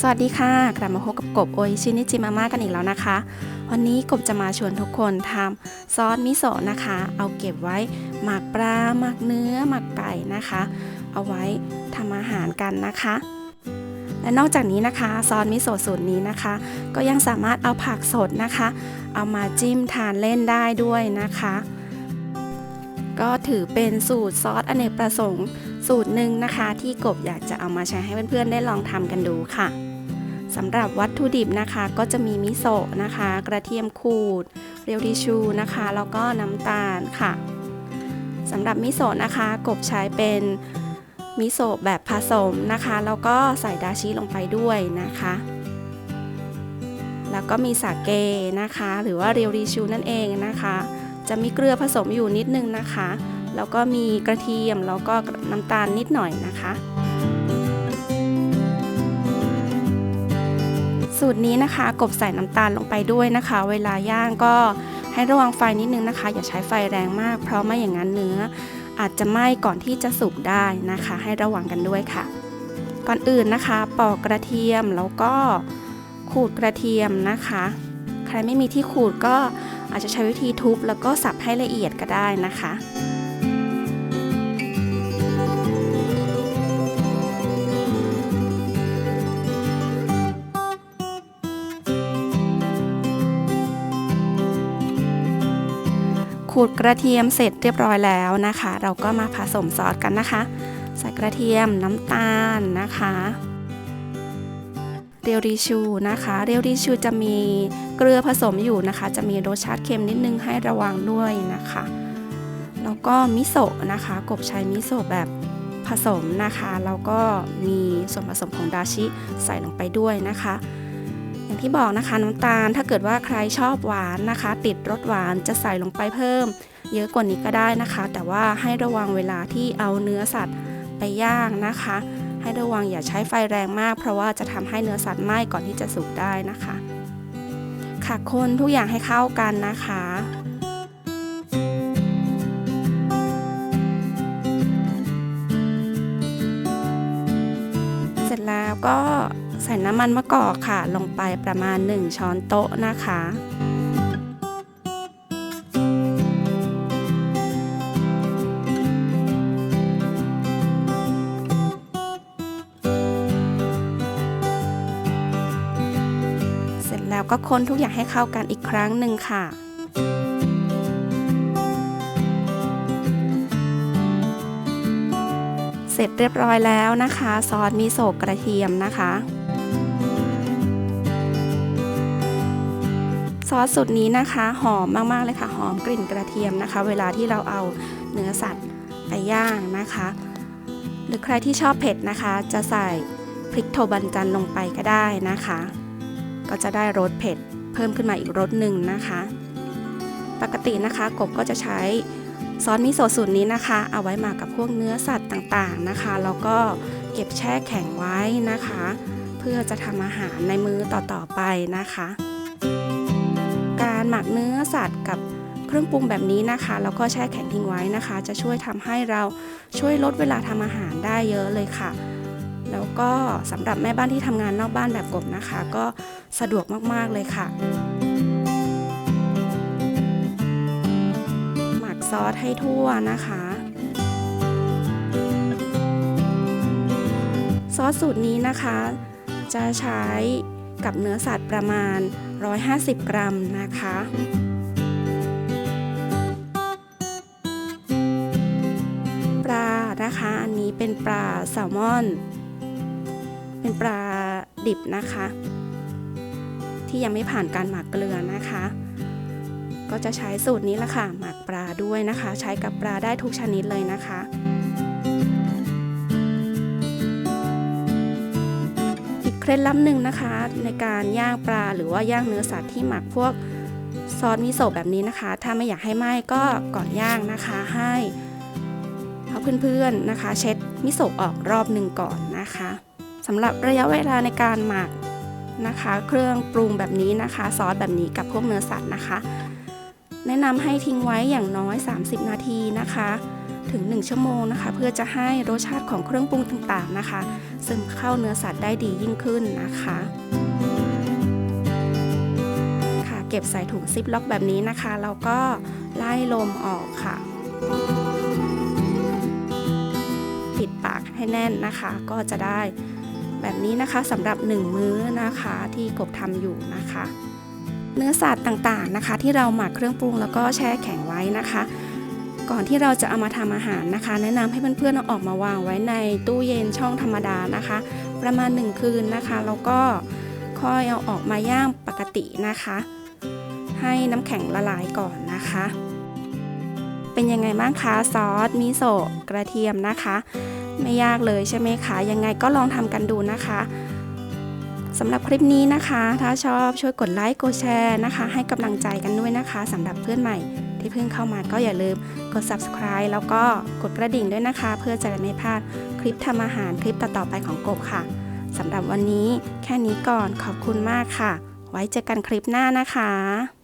สวัสดีค่ะ กลับมาพบกับกบโอชินิจิมาม่ากันอีกแล้วนะคะ วันนี้กบจะมาชวนทุกคนทำซอสมิโซะนะคะ เอาเก็บไว้หมักปลาหมักเนื้อหมักไก่นะคะ เอาไว้ทำอาหารกันนะคะ และนอกจากนี้นะคะซอสมิโซะสูตรนี้นะคะ ก็ยังสามารถเอาผักสดนะคะ เอามาจิ้มทานเล่นได้ด้วยนะคะ ก็ถือเป็นสูตรซอสอเนกประสงค์สูตรหนึ่งนะคะ ที่กบอยากจะเอามาแชร์ให้เพื่อนๆได้ลองทำกันดูค่ะสำหรับวัตถุดิบนะคะก็จะมีมิโซะนะคะ กระเทียมขูด เรียวดิชูนะคะ แล้วก็น้ำตาลค่ะสำหรับมิโซะนะคะ กบใช้เป็นมิโซะแบบผสมนะคะ แล้วก็ใส่ดาชิลงไปด้วยนะคะ แล้วก็มีสาเกนะคะ หรือว่าเรียวดิชูนั่นเองนะคะ จะมีเกลือผสมอยู่นิดนึงนะคะ แล้วก็มีกระเทียมแล้วก็น้ำตาลนิดหน่อยนะคะ สูตรนี้นะคะกบใส่น้ำตาลลงไปด้วยนะคะ เวลาย่างก็ให้ระวังไฟนิดนึงนะคะ อย่าใช้ไฟแรงมาก เพราะไม่อย่างนั้นเนื้อ อาจจะไหม้ก่อนที่จะสุกได้นะคะ ให้ระวังกันด้วยค่ะ ก่อนอื่นนะคะ ปอกกระเทียมแล้วก็ขูดกระเทียมนะคะ ใครไม่มีที่ขูดก็อาจจะใช้วิธีทุบแล้วก็สับให้ละเอียดก็ได้นะคะขูดกระเทียมเสร็จเรียบร้อยแล้วนะคะ เราก็มาผสมซอสกันนะคะ ใส่กระเทียมน้ำตาลนะคะ เรียวดิชูนะคะ เรียวดิชูจะมีเกลือผสมอยู่นะคะ จะมีรสชาติเค็มนิดนึงให้ระวังด้วยนะคะ แล้วก็มิโซะนะคะ กบใช้มิโซะแบบผสมนะคะ แล้วก็มีส่วนผสมของดาชิใส่ลงไปด้วยนะคะ อย่างที่บอกนะคะน้ำตาลถ้าเกิดว่าใครชอบหวานนะคะ ติดรสหวานจะใส่ลงไปเพิ่ม เยอะกว่านี้ก็ได้นะคะ แต่ว่าให้ระวังเวลาที่เอาเนื้อสัตว์ไปย่างนะคะ ให้ระวังอย่าใช้ไฟแรงมาก เพราะว่าจะทำให้เนื้อสัตว์ไหม้ก่อนที่จะสุกได้นะคะ ค่ะคนทุกอย่างให้เข้ากันนะคะเสร็จแล้วก็ใส่น้ำมันมะกอกค่ะ ลงไปประมาณ 1 ช้อนโต๊ะนะคะ แล้วก็คนทุกอย่างให้เข้ากันอีกครั้งหนึ่งค่ะเสร็จเรียบร้อยแล้วนะคะ ซอสมิโซะกระเทียมนะคะ ซอสสูตรนี้นะคะหอมมากๆเลยค่ะหอมกลิ่นกระเทียมนะคะ เวลาที่เราเอาเนื้อสัตว์ไปย่างนะคะ หรือใครที่ชอบเผ็ดนะคะ จะใส่พริกโทบันจันลงไปก็ได้นะคะ ก็จะได้รสเผ็ดเพิ่มขึ้นมาอีกรสหนึ่งนะคะ ปกตินะคะกบก็จะใช้ซอสมิโซะสูตรนี้นะคะ เอาไว้หมักกับพวกเนื้อสัตว์ต่างๆนะคะแล้วก็เก็บแช่แข็งไว้นะคะ เพื่อจะทำอาหารในมื้อต่อๆไปนะคะ การหมักเนื้อสัตว์กับเครื่องปรุงแบบนี้นะคะแล้วก็แช่แข็งทิ้งไว้นะคะ จะช่วยทำให้เราช่วยลดเวลาทำอาหารได้เยอะเลยค่ะ แล้วก็สำหรับแม่บ้านที่ทำงานนอกบ้านแบบกบนะคะ ก็สะดวกมาก ๆ เลยค่ะ หมักซอสให้ทั่วนะคะซอสสูตรนี้นะคะ จะใช้กับเนื้อสัตว์ประมาณ 150 กรัมนะคะ ปลานะคะ อันนี้เป็นปลาแซลมอน เป็นปลาดิบนะคะ ที่ยังไม่ผ่านการหมักเกลือนะคะ ก็จะใช้สูตรนี้ละค่ะ หมักปลาด้วยนะคะ ใช้กับปลาได้ทุกชนิดเลยนะคะอีกเคล็ดลับหนึ่งนะคะในการย่างปลาหรือว่าย่างเนื้อสัตว์ที่หมักพวกซอสมิโซะแบบนี้นะคะ ถ้าไม่อยากให้ไหม้ก็ก่อนย่างนะคะให้เอาเพื่อนๆนะคะ เช็ดมิโซะออกรอบหนึ่งก่อนนะคะ สำหรับระยะเวลาในการหมักนะคะ เครื่องปรุงแบบนี้นะคะ ซอสแบบนี้กับพวกเนื้อสัตว์นะคะ แนะนำให้ทิ้งไว้อย่างน้อย 30 นาทีนะคะ ถึง 1 ชั่วโมงนะคะ เพื่อจะให้รสชาติของเครื่องปรุงต่างๆนะคะ ซึมเข้าเนื้อสัตว์ได้ดียิ่งขึ้นนะคะค่ะเก็บใส่ถุงซิปล็อกแบบนี้นะคะแล้วก็ไล่ลมออกค่ะ ปิดปากให้แน่นนะคะ ก็จะได้ แบบนี้นะคะสำหรับ 1 มื้อนะคะที่กบทำอยู่นะคะ เนื้อสัตว์ต่างๆนะคะ ที่เราหมักเครื่องปรุงแล้วก็แช่แข็งไว้นะคะ ก่อนที่เราจะเอามาทำอาหารนะคะ แนะนำให้เพื่อนๆเอาออกมาวางไว้ในตู้เย็นช่องธรรมดานะคะ ประมาณ 1 คืนนะคะแล้วก็ค่อยเอาออกมาย่างปกตินะคะ ให้น้ำแข็งละลายก่อนนะคะ เป็นยังไงบ้างคะซอสมิโซะกระเทียมนะคะ ไม่ยากเลยใช่ไหมคะยังไงก็ลองทำกันดูนะคะสำหรับคลิปนี้นะคะ ถ้าชอบช่วยกดไลค์กดแชร์นะคะ ให้กำลังใจกันด้วยนะคะสำหรับเพื่อนใหม่ที่เพิ่งเข้ามาก็อย่าลืมกด subscribe แล้วก็กดกระดิ่งด้วยนะคะ เพื่อจะได้ไม่พลาดคลิปทำอาหารคลิปต่อๆไปของกบค่ะสำหรับวันนี้แค่นี้ก่อนขอบคุณมากค่ะ ไว้เจอกันคลิปหน้านะคะ